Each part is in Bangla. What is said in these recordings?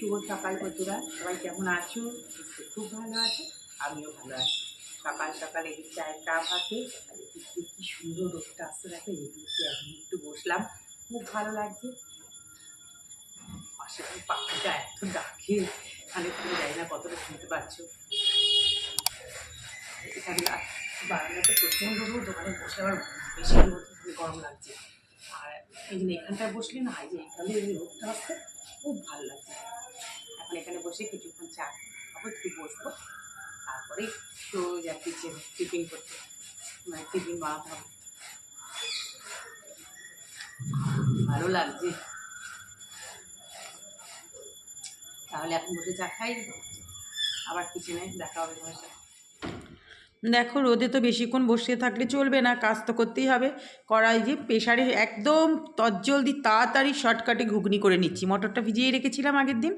শুভ সকাল বন্ধুরা। সবাই কেমন আছো? খুব ভালো আছে? আমিও ভালো আছি। সকাল সকাল এই চায়ের কাপ এদিকে কি সুন্দর রোদটা আসতে দেখে এদিকে আমি একটু বসলাম। খুব ভালো লাগছে। ওই পাখিটা এত ডাকে, এখানে তুমি যাই না কতটা শুনতে পাচ্ছ। এখানে বারান্দাতে প্রচণ্ড রোদ, ওখানে বসে আবার বেশি রোদ, গরম লাগছে। আর এই যে এখানটায় বসলে না এই যে এখানে এই রোদটা আসছে খুব ভালো লাগছে। এখন এখানে বসে কিছুক্ষণ চা খাব, একটু বসবো, তারপরে সোজা কিচেন টিফিন করতে। মানে টিফিন বানাতে হবে। ভালো লাগছে। তাহলে এখন বসে চা খাই। আবার কিচেনে দেখা হবে তোমার সাথে। দেখো রোদে তো বেশিক্ষণ বসে থাকলে চলবে না, কাজ তো করতেই হবে। কড়াই যে প্রেশারে একদম তজ্জলদি তাড়াতাড়ি শর্টকাটে ঘুগনি করে নিচ্ছি। মটরটা ভিজিয়ে রেখেছিলাম আগের দিন,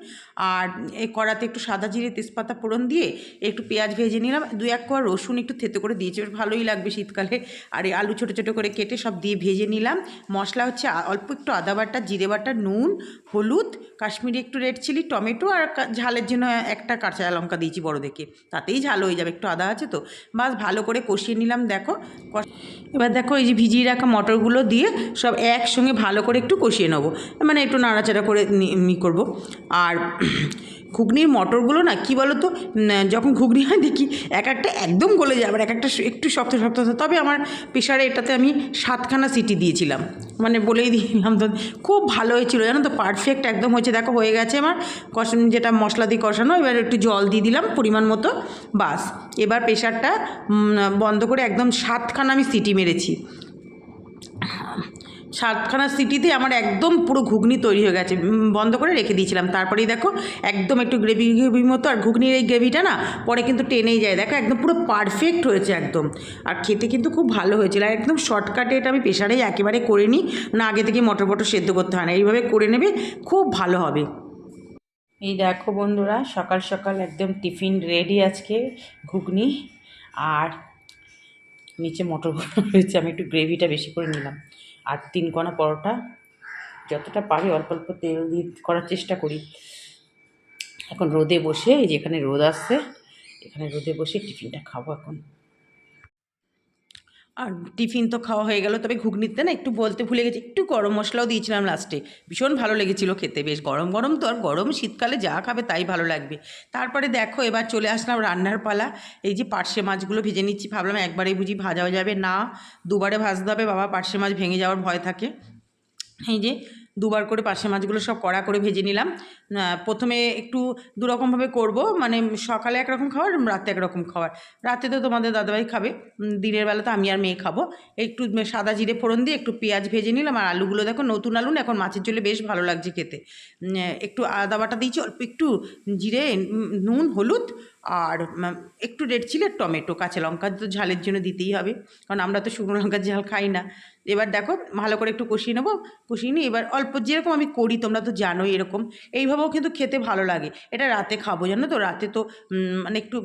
আর এই কড়াতে একটু সাদা জিরে তেজপাতা ফোড়ন দিয়ে একটু পেঁয়াজ ভেজে নিলাম। দু এক কোয়া রসুন একটু থেতো করে দিয়েছি, বেশ ভালোই লাগবে শীতকালে। আর এই আলু ছোটো ছোটো করে কেটে সব দিয়ে ভেজে নিলাম। মশলা হচ্ছে অল্প একটু আদা বাটা, জিরে বাটা, নুন, হলুদ, কাশ্মীরি একটু রেড চিলি, টমেটো, আর ঝালের জন্য একটা কাঁচা লঙ্কা দিয়েছি বড় দেখে তাতেই ঝাল হয়ে যাবে। একটু আদা আছে তো বাস ভালো করে কষিয়ে নিলাম, দেখো। এবার দেখো এই যে ভিজিয়ে রাখা মটরগুলো দিয়ে সব একসঙ্গে ভালো করে একটু কষিয়ে নেব। মানে একটু নাড়াচাড়া করে নি- করব। আর ঘুগনির মটরগুলো না, কি বলো তো যখন ঘুগনি হয় দেখি এক একটা একদম গলে যায়, আবার এক একটা একটু শক্ত শক্ত। তবে আমার প্রেশারে এটাতে আমি সাতখানা সিটি দিয়েছিলাম। মানে বলেই দিলাম তো, খুব ভালো হয়েছিল, জানো তো পারফেক্ট একদম হয়েছে। দেখো, হয়ে গেছে আমার কষ, যেটা মশলা দিয়ে কষানো, এবার একটু জল দিয়ে দিলাম পরিমাণ মতো, বাস। এবার প্রেশারটা বন্ধ করে একদম সাতখানা আমি সিটি মেরেছি। সাতখানা সিটিতে আমার একদম পুরো ঘুগনি তৈরি হয়ে গেছে। বন্ধ করে রেখে দিয়েছিলাম। তারপরেই দেখো, একদম একটু গ্রেভি গ্রেভির মতো, আর ঘুগনির এই গ্রেভিটা না পরে কিন্তু টেনেই যায়। দেখো, একদম পুরো পারফেক্ট হয়েছে একদম। আর খেতে কিন্তু খুব ভালো হয়েছিল। আর একদম শর্টকাটে এটা আমি প্রেশারেই একেবারে করে নিই। না, আগে থেকে মটর ফটর সেদ্ধ করতে হয় না। এইভাবে করে নেবে, খুব ভালো হবে। এই দেখো বন্ধুরা, সকাল সকাল একদম টিফিন রেডি আজকে ঘুগনি। আর নিচে মটর হয়েছে আমি একটু গ্রেভিটা বেশি করে নিলাম। আর তিন কণা পরোটা, যতটা পারি অল্প অল্প তেল দিয়ে করার চেষ্টা করি। এখন রোদে বসে, এই যে এখানে রোদ আসছে, এখানে রোদে বসে টিফিনটা খাব এখন। আর টিফিন তো খাওয়া হয়ে গেল, তবে ঘুগনিতে না একটু বলতে ভুলে গেছি, একটু গরম মশলাও দিয়েছিলাম লাস্টে ভীষণ ভালো লেগেছিল খেতে, বেশ গরম গরম তো আর গরম, শীতকালে যা খাবে তাই ভালো লাগবে। তারপরে দেখো এবার চলে আসলাম রান্নার পালা, এই যে পার্শে মাছগুলো ভেজে নিচ্ছি, ভাবলাম একবারেই বুঝি ভাজাও যাবে, না, দুবারে ভাজতে হবে, বাবা পার্শে মাছ ভেঙে যাওয়ার ভয় থাকে। এই যে দুবার করে পার্শে মাছগুলো সব কড়া করে ভেজে নিলাম প্রথমে একটু দুরকমভাবে করব। মানে সকালে একরকম খাবার রাতে একরকম খাবার রাতে তো তোমাদের দাদাভাই খাবে। দিনের বেলা তো আমি আর মেয়ে খাব। একটু সাদা জিরে ফোড়ন দিয়ে একটু পেঁয়াজ ভেজে নিলাম। আর আলুগুলো দেখো, নতুন আলু না, এখন মাছের ঝোলে বেশ ভালো লাগছে খেতে। একটু আদা বাটা দিয়েছি, অল্প একটু জিরে নুন, হলুদ আর একটু রেড চিলি টমেটো। কাঁচা লঙ্কা তো ঝালের জন্য দিতেই হবে। কারণ আমরা তো শুকনো লঙ্কার ঝাল খাই না। এবার দেখো, ভালো করে একটু কষিয়ে নেব। কষিয়ে নিয়ে এবার অল্প, যেরকম আমি করি, তোমরা তো জানোই এরকম। এইভাবেও কিন্তু খেতে ভালো লাগে। এটা রাতে খাব, জানো তো? রাতে তো মানে একটু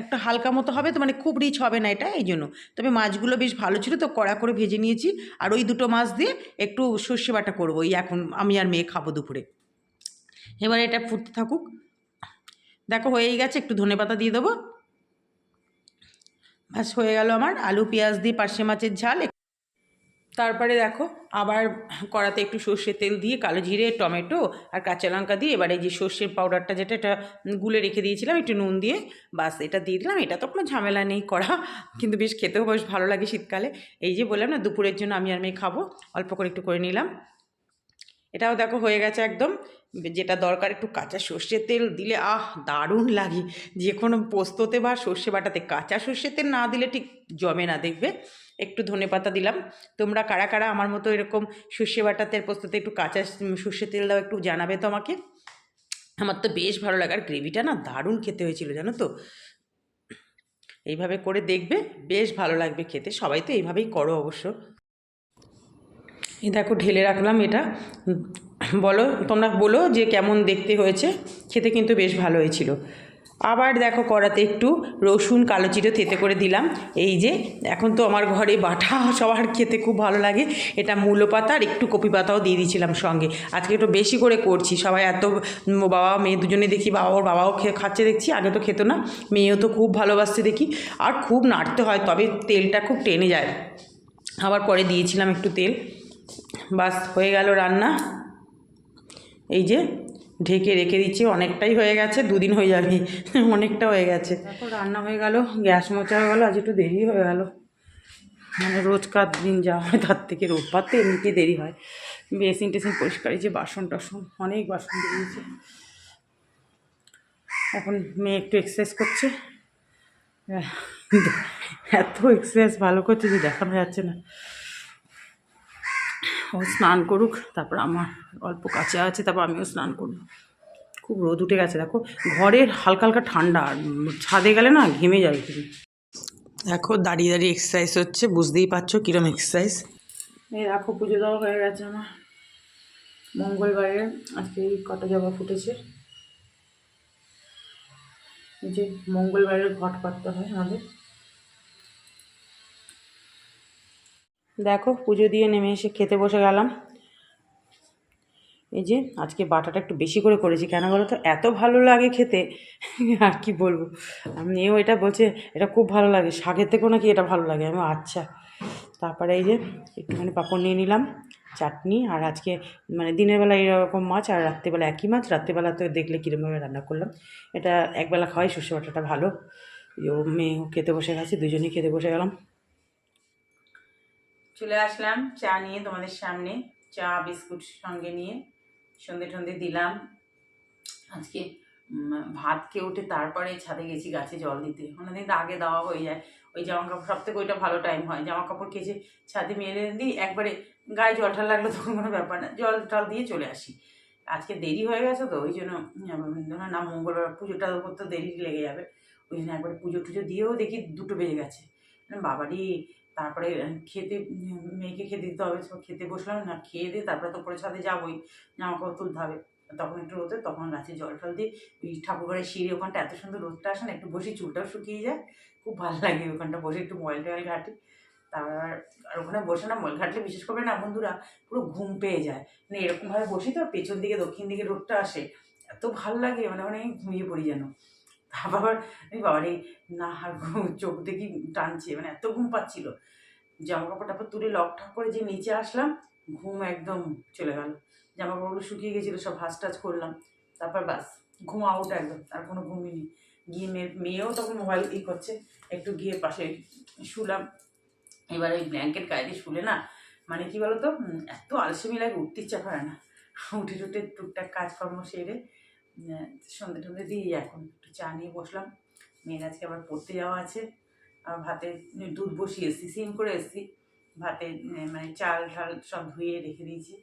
একটু হালকা মতো হবে তো মানে খুব রিচ হবে না এটা, এই জন্য। তবে মাছগুলো বেশ ভালো ছিল তো, কড়া করে ভেজে নিয়েছি। আর ওই দুটো মাছ দিয়ে একটু সর্ষে বাটা করব এই এখন আমি আর মেয়ে খাব দুপুরে। এবার এটা ফুটতে থাকুক। দেখো, হয়েই গেছে, একটু ধনেপাতা দিয়ে দেবো। ব্যাস, হয়ে গেল আমার। আলু, পেঁয়াজ দিয়ে পার্শে মাছের ঝাল। তারপরে দেখো আবার কড়াতে একটু সর্ষের তেল দিয়ে কালো জিরে, টমেটো আর কাঁচা লঙ্কা দিয়ে এবারে যে সর্ষের পাউডারটা যেটা, এটা গুলে রেখে দিয়েছিলাম, একটু নুন দিয়ে বাস এটা দিয়ে দিলাম। এটা তো কোনো ঝামেলা নেই করা কিন্তু বেশ খেতেও বেশ ভালো লাগে শীতকালে। এই যে বললাম না, দুপুরের জন্য আমি আর মেয়ে খাব, অল্প করে একটু করে নিলাম। এটাও দেখো হয়ে গেছে একদম। যেটা দরকার একটু কাঁচা সর্ষের তেল দিলে, আহ, দারুণ লাগে। যে কোনো পোস্ততে বা সর্ষে বাটাতে কাঁচা সর্ষের তেল না দিলে ঠিক জমে না দেখবে। একটু ধনে পাতা দিলাম। তোমরা কারা কারা আমার মতো এরকম সর্ষে বাটাতে প্রস্তুতে একটু কাঁচা সর্ষে তেল দাও একটু জানাবে তো আমাকে। আমার তো বেশ ভালো লাগে। আর গ্রেভিটা না দারুণ খেতে হয়েছিল, জানো তো? এইভাবে করে দেখবে, বেশ ভালো লাগবে খেতে। সবাই তো এইভাবেই করো অবশ্য। এই দেখো, ঢেলে রাখলাম এটা। বলো, তোমরা বলো যে কেমন দেখতে হয়েছে। খেতে কিন্তু বেশ ভালো হয়েছিল। আবার দেখো কড়াতে একটু রসুন, কালো চিটো থেতে করে দিলাম। এই যে, এখন তো আমার ঘরে বাটা সবার খেতে খুব ভালো লাগে। এটা মূলো পাতা আর একটু কপি পাতাও দিয়ে দিয়েছিলাম সঙ্গে। আজকে একটু বেশি করে করছি। সবাই এত বাবা, মেয়ে দুজনে দেখি বাবা, ওর বাবাও খাচ্ছে দেখছি, আগে তো খেতো না। মেয়েও তো খুব ভালোবাসছে দেখি। আর খুব নাড়তে হয়, তবে তেলটা খুব টেনে যায়। আবার পরে দিয়েছিলাম একটু তেল। বাস, হয়ে গেল রান্না। এই যে ঢেকে রেখে দিচ্ছি, অনেকটাই হয়ে গেছে, দুদিন হয়ে যাবে, অনেকটা হয়ে গেছে। দেখো রান্না হয়ে গেল, গ্যাস মোচা হয়ে গেলো, আজ একটু দেরি হয়ে গেল। মানে রোজকার দিন যা হয়, তার থেকে রোববার তো এমনিতেই দেরি হয়। বেসিন টেসিন পরিষ্কার যে বাসন টাসন, অনেক বাসন বেরিয়েছে। এখন মেয়ে একটু এক্সারসাইজ করছে। এত এক্সারসাইজ ভালো করছে যে দেখানো যাচ্ছে না। ও স্নান করুক তারপর আমার অল্প কাছে আছে তারপর আমিও স্নান করব। খুব রোদ উঠে গেছে দেখো। ঘরের হালকা হালকা ঠান্ডা আর ছাদে গেলে না ঘেমে যায় তুমি। দেখো দাঁড়িয়ে দাঁড়িয়ে এক্সারসাইজ হচ্ছে বুঝতেই পারছ কীরকম এক্সারসাইজ এই দেখো পুজো দেওয়া হয়ে গেছে আমার। মঙ্গলবারে আজকে এই কটা জবা ফুটেছে। এই যে মঙ্গলবারের ঘট পাততে হয় আমাদের। দেখো, পুজো দিয়ে নেমে এসে খেতে বসে গেলাম। এই যে, আজকে বাটাটা একটু বেশি করে করেছি। কেন বলো তো? এত ভালো লাগে খেতে। আর কি বলব? মেয়েও এটা বলছে, এটা খুব ভালো লাগে। শাকের থেকেও নাকি এটা ভালো লাগে? আমি আচ্ছা। তারপরে এই যে, একটুখানি পাঁপড় নিয়ে নিলাম, চাটনি। আর আজকে মানে দিনের বেলা এরকম মাছ, আর রাত্রিবেলা একই মাছ। রাত্রিবেলা তো দেখলে কীরকমভাবে রান্না করলাম। এটা একবেলা খাওয়াই সর্ষে বাটাটা ভালো। ও মেয়েও খেতে বসে গেছে, দুজনেই খেতে বসে গেলাম। চলে আসলাম চা নিয়ে তোমাদের সামনে, চা, বিস্কুট সঙ্গে নিয়ে। সন্ধে টন্ধে দিলাম। আজকে ভাত খেয়ে উঠে তারপরে ছাদে গেছি গাছে জল দিতে। অনেকদিন আগে দেওয়া হয়ে যায়। ওই জামা কাপড়, সব থেকে ওইটা ভালো টাইম হয়। জামা কাপড় কেচে ছাদে মেলে দিই। একবারে গায়ে জল ঠাল লাগল তখন কোনো ব্যাপার না। জল টল দিয়ে চলে আসি। আজকে দেরি হয়ে গেছে তো, ওই জন্য না, মঙ্গলবার পুজোটা করতে দেরি লেগে যাবে। ওই জন্য একবারে পুজো টুজো দিয়েও দেখি দুটো বেজে গেছে। বাবারই তারপরে খেতে, মেয়েকে খেতে দিতে হবে খেতে বসলাম, না খেয়ে দিয়ে তারপরে তো পরে ছাদে যাবোই, জামা কাপড় তুলতে হবে। তখন একটু রোদে, তখন গাছে জল টল দিয়ে ওই ঠাকুরঘরের সিঁড়ি ওখানটা এত সুন্দর রোদটা আসে না, একটু বসে চুলটাও শুকিয়ে যায়, খুব ভালো লাগে ওখানটা বসে একটু মোবাইল টোবাইল ঘাটি। তারপর, আর ওখানে বসে না মোবাইল ঘাটলে বিশেষ করে না বন্ধুরা, পুরো ঘুম পেয়ে যায়। মানে এরকমভাবে বসি তো পেছন দিকে দক্ষিণ দিকে রোদটা আসে, এত ভালো লাগে মানে মানে ঘুমিয়ে পড়ি যেন। তারপর আমি বাবারে না চোখ দেখি টানছে মানে এত ঘুম পাচ্ছিল। জামা কাপড় টাপড় তুলে লক ঠক করে যে নিচে আসলাম, ঘুম একদম চলে গেল। জামা কাপড়গুলো শুকিয়ে গেছিল, সব ভাস টাচ করলাম। তারপর বাস ঘুম আউট একদম, আর কোনো ঘুমই নেই। গিয়ে মেয়ে, মেয়েও তখন মোবাইল ই করছে, একটু গিয়ে পাশে শুলাম। এবার ওই ব্ল্যাঙ্কেট গায়ে দিয়ে শুলে না মানে কি বলতো এত আলসেমি লাগে, উঠতে ইচ্ছা করে না। উঠে টুটে টুকটাক কাজকর্ম সেরে উম, সন্ধে টন্ধে দিয়ে এখন একটু চা নিয়ে বসলাম। মেয়ের আজকে আবার পড়তে যাওয়া আছে। আর ভাতে দুধ বসিয়ে এসেছি সিম করে এসেছি। ভাতে মানে চাল ঠাল সব ধুয়ে রেখে দিয়েছি।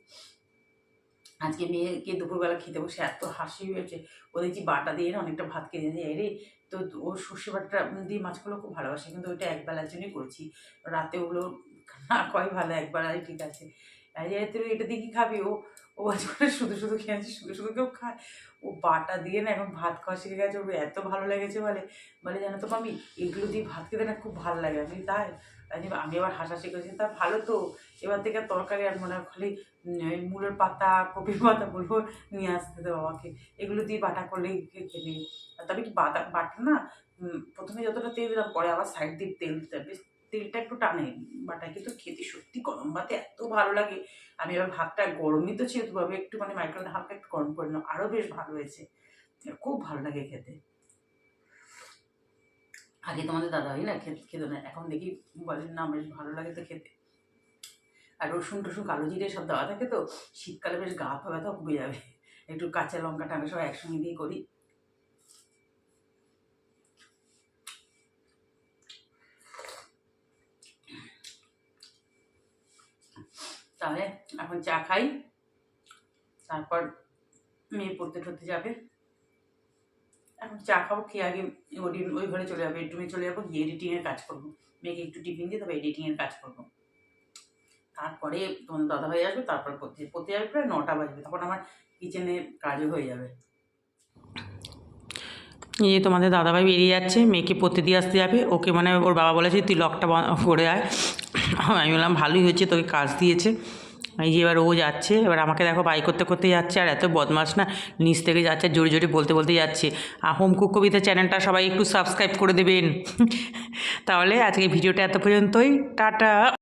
আজকে মেয়েকে দুপুরবেলা খেতে বসে এত হাসি হয়েছে। ও দেখছি বাটা দিয়ে না অনেকটা ভাত খেয়ে যায় রে তো ও সর্ষে বাটা দিয়ে মাছগুলো খুব ভালোবাসে কিন্তু ওইটা একবেলার জন্যই করেছি। রাতে ওগুলো না কয় ভালো একবেলাই ঠিক আছে। আর তুই এটা দিয়ে কি খাবি ও? ও করে শুধু শুধু খেয়েছে, শুধু শুধু কেউ খায়। ও বাটা দিয়ে না এখন ভাত খাওয়া শিখে গেছে, ওর এত ভালো লেগেছে বলে। বলে, জানো তো মামি এগুলো দিয়ে ভাত খেতে না খুব ভালো লাগে। আমি, তাই? আমি আবার হাসাহাসি করেছি তা ভালো তো। এবার থেকে তরকারি আর মনে হয় খালি মূলের পাতা, কপির পাতা বলব, নিয়ে আসতে তো বাবাকে। এগুলো দিয়ে বাটা করলেই খে- খেতে আর তবে কি বাটা বাটা না প্রথমে যতটা তেল দিলাম, পরে আবার সাইড দিয়ে তেল দিতে বেশ তেলটা একটু টানে বাটা কিন্তু খেতে সত্যি গরম ভাতে এত ভালো লাগে। আমি এবার ভাতটা গরমই তো তবে একটু মানে মাইক্রোওয়েভে হালকা একটু গরম করে নিলাম আরও বেশ ভালো হয়েছে। খুব ভালো লাগে খেতে। আগে তোমাদের দাদা হয় না খেতে খেত না, এখন দেখি বলেন না বেশ ভালো লাগে তো খেতে। আর রসুন টসুন কালো জিরে সব দেওয়া থাকে তো, শীতকালে বেশ গা পা ব্যথা যাবে। একটু কাঁচা লঙ্কা টাঙ্কা সব একসঙ্গে দিয়ে করি। তাহলে এখন চা খাই। তারপর মেয়ে পড়তে টড়তে যাবে। এখন চা খাব, খেয়ে আগে ওই ওই ঘরে চলে যাব বেডরুমে চলে যাব, গিয়ে এডিটিংয়ের কাজ করব। মেয়েকে একটু টিফিন দিয়ে তবে এডিটিংয়ের কাজ করব। তারপরে তোমার দাদা ভাই আসবে, তারপর পড়তে পড়তে যাবে প্রায় নটা বাজবে, তখন আমার কিচেনে কাজও হয়ে যাবে। এই যে তোমাদের দাদাভাই বেরিয়ে যাচ্ছে, মেয়েকে পড়তে দিয়ে আসতে যাবে, ওকে মানে ওর বাবা বলেছে, তুই লকটা করে আয়। আমি বললাম, ভালোই হয়েছে, তোকে কাজ দিয়েছে। এই যে এবার ও যাচ্ছে, এবার আমাকে দেখো বাই করতে করতে যাচ্ছে, আর এত বদমাস না, নিচ থেকে যাচ্ছে জোরে জোরে বলতে বলতে যাচ্ছে। আর হোম কুক কবিতা চ্যানেলটা সবাই একটু সাবস্ক্রাইব করে দেবেন। তাহলে আজকে ভিডিওটা এত পর্যন্তই, টাটা।